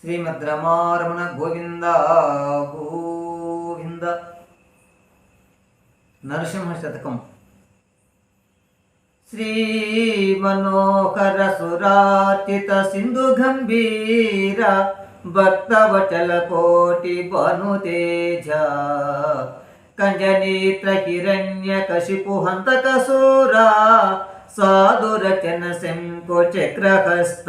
శ్రీమద్రమారమణ గోవింద గోవింద. నరసింహ శతకం. శ్రీమనోహర సురాచిత సింధు గంభీర భక్తవచల కోటి భాను తేజ. కంజనీత్ర హిరణ్య కశిపు హంతక సూరా సాధురచన శంకు చక్రహస్త.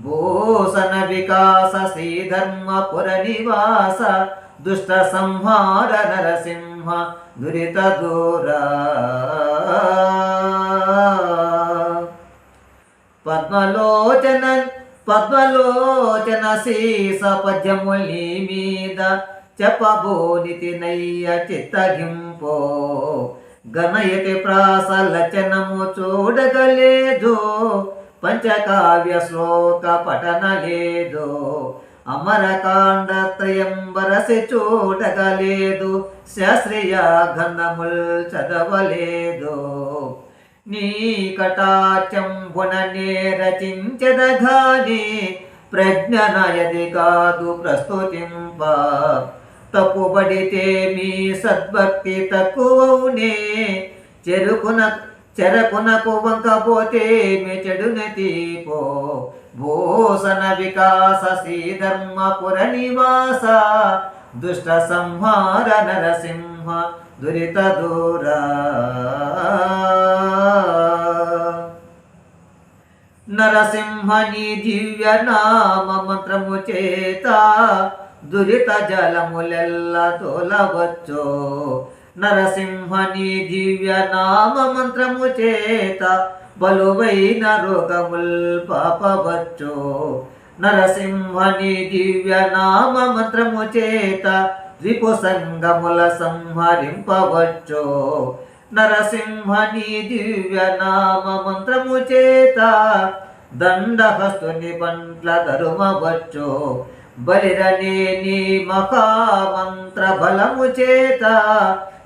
భూషణ వికాస శ్రీధర్మపుర నివాస దుష్ట సంహార నరసింహ దురిత దూర. పద్మలోచన పద్మలోచన శీస పద్యముని మీద చెప్పబోనితి నయ్య చిత్తగింపో. గణయతి ప్రాస లచనము చూడగలేదు పంచకావ్య శ్లోక పఠన లేదు అమరకాండ త్రయంబరసి చూడగలేదు. శాస్త్రీయ గంధముల్ చదవలేదు. నీ కటాచంబుననే రచించదగాని ప్రజ్ఞ నయది కాదు ప్రస్తుతింప. తప్పుబడితే మీ సద్భక్తి తక్కువనే చెరుకున చెరకునకు వంకపోతే మీ చెడున తీపో భూషణ వికాస శ్రీధర్మపుర నివాస. దుష్ట సంహార నరసింహ దురిత దూరా. నరసింహని దివ్య నామ మంత్రము చేత దురిత జలములెల్ల తోలవచ్చో. నరసింహని దివ్య నామ మంత్రము చేత బలువైన రోగముల్ పాపవచ్చు. నరసింహని దివ్య నామ మంత్రము చేత రిపు సంగముల సంహరింపవచ్చు. నరసింహని దివ్య నామ మంత్రము చేత దండహస్తుని పంట్ల బలిరనే బలిరనేని మహామంత్ర బలము చేత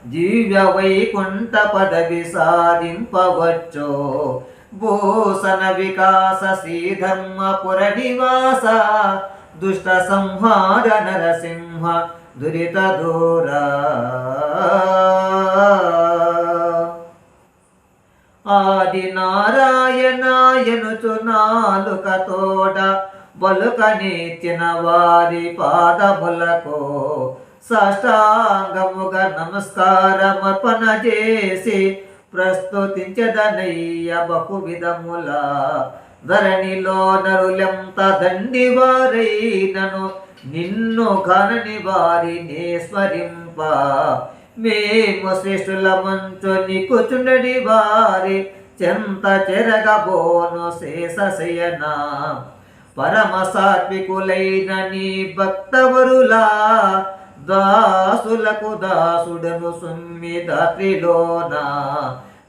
దివ్య వైకుంఠ పదవి సాధింపవచ్చు. భూషణ వికాస శ్రీధర్మపుర నివాస దుష్ట సంహార నరసింహ దురిత దూర. ఆది నారాయణాయనుచు నాలుక తోడ బలుక వారి పాదములకు సాష్టాంగముగా నమస్కారమర్పణ చేసి ప్రస్తుతించదనయ్య బహు విధముల ధరణిలో నరులెంత దండి వారైనను నిన్ను కనని వారిని స్మరింప. మేము శ్రేష్ఠుల మంచు నీకుచుండడి వారి చెంత చెరగబోను శేషశయన. పరమ సాత్వికులైన నీ భక్తవరులా దాసులకు దాసుడను సుమ్మిత సుమ్మిదాత్రిలోన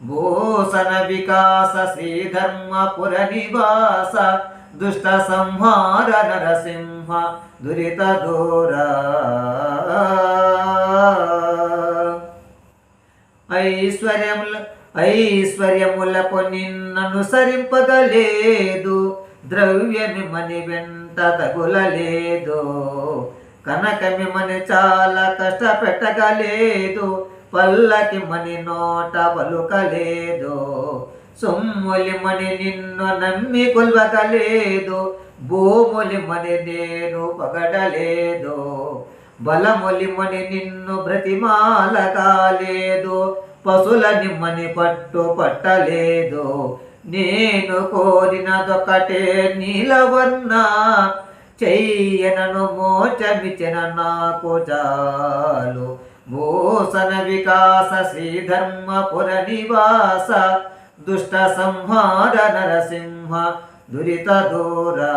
భూషణ వికాస శ్రీధర్మపుర నివాస దుష్ట సంహార నరసింహ దురిత దూర. ఐశ్వర్యముల ఐశ్వర్యములకు నిన్ననుసరింపగలేదు సరింపగలేదు ద్రవ్యమిమని వెంట తగులలేదు కనకమిమని చాలా కష్టపెట్టగలేదు. పల్లకి మని నోట పలుకలేదు. సొమ్ములి మని నిన్ను నమ్మి కొల్వగలేదు భూములిమని నేను పగడలేదు. బలములి మని నిన్ను బ్రతిమాల కాలేదు పశుల నిమ్మని పట్టు పట్టలేదు నేను కోరినదొకటే నీలవన్నా చెయ్యనను మోచమిచిన నాకు చాలు. భూషణ వికాస శ్రీధర్మపుర నివాస దుష్ట సంహార నరసింహ దురిత దూరా.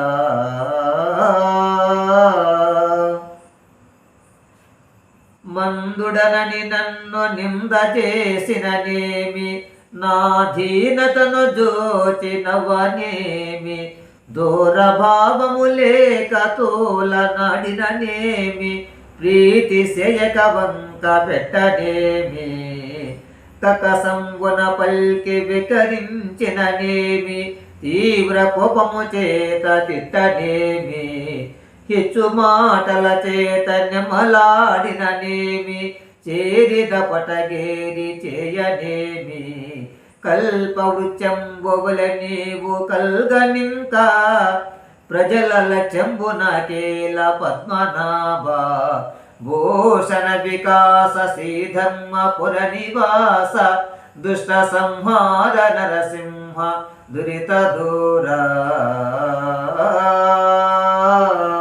మందుడనని నన్ను నింద చేసిననేమి నాధీనతను జోచినవనేమి? దూరభావము లేక తోల నడిననేమి? ప్రీతి సేయక వంక పెట్టనేమి? కకసంగున పల్కి వికరించిననేమి? తీవ్ర కోపము చేత తిట్టనేమి? హెచ్చు మాటల చేత నెమలాడిననేమి? చేరిద పటగేరి చేయనేమి కల్పవృత్యంబుల నీవు కల్గనింక ప్రజల లక్ష్యంబునకేల పద్మనాభ. భూషణ వికాస శ్రీధర్మ పుర నివాస దుష్ట సంహార నరసింహ దురిత దూరా.